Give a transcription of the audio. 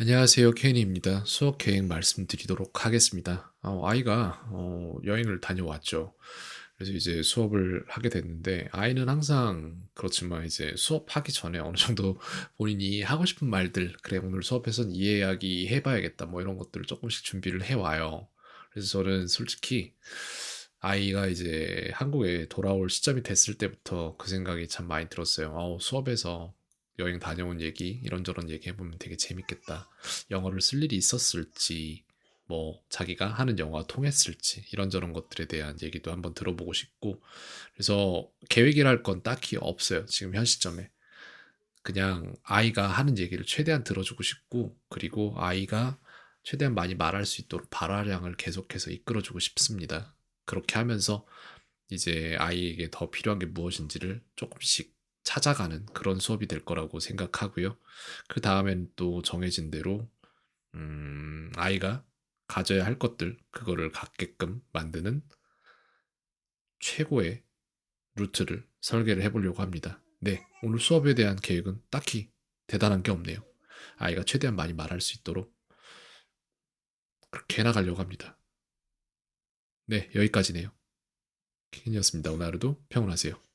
안녕하세요. 케인입니다. 수업 계획 말씀드리도록 하겠습니다. 어, 아이가 어, 여행을 다녀왔죠. 그래서 이제 수업을 하게 됐는데 아이는 항상 그렇지만 이제 수업하기 전에 어느 정도 본인이 하고 싶은 말들, 그래 오늘 수업에선 이 이야기 해봐야겠다 뭐 이런 것들을 조금씩 준비를 해와요. 그래서 저는 솔직히 아이가 이제 한국에 돌아올 시점이 됐을 때부터 그 생각이 참 많이 들었어요. 어, 수업에서 여행 다녀온 얘기, 이런저런 얘기 해보면 되게 재밌겠다. 영어를 쓸 일이 있었을지, 뭐, 자기가 하는 영어가 통했을지, 이런저런 것들에 대한 얘기도 한번 들어보고 싶고, 그래서 계획이랄 건 딱히 없어요. 지금 현 시점에. 그냥 아이가 하는 얘기를 최대한 들어주고 싶고, 그리고 아이가 최대한 많이 말할 수 있도록 발화량을 계속해서 이끌어주고 싶습니다. 그렇게 하면서 이제 아이에게 더 필요한 게 무엇인지를 조금씩 찾아가는 그런 수업이 될 거라고 생각하고요. 그 다음엔 또 정해진 대로 음, 아이가 가져야 할 것들 그거를 갖게끔 만드는 최고의 루트를 설계를 해보려고 합니다. 네, 오늘 수업에 대한 계획은 딱히 대단한 게 없네요. 아이가 최대한 많이 말할 수 있도록 그렇게 해나가려고 합니다. 네, 여기까지네요. 켄이었습니다. 오늘 하루도 평온하세요.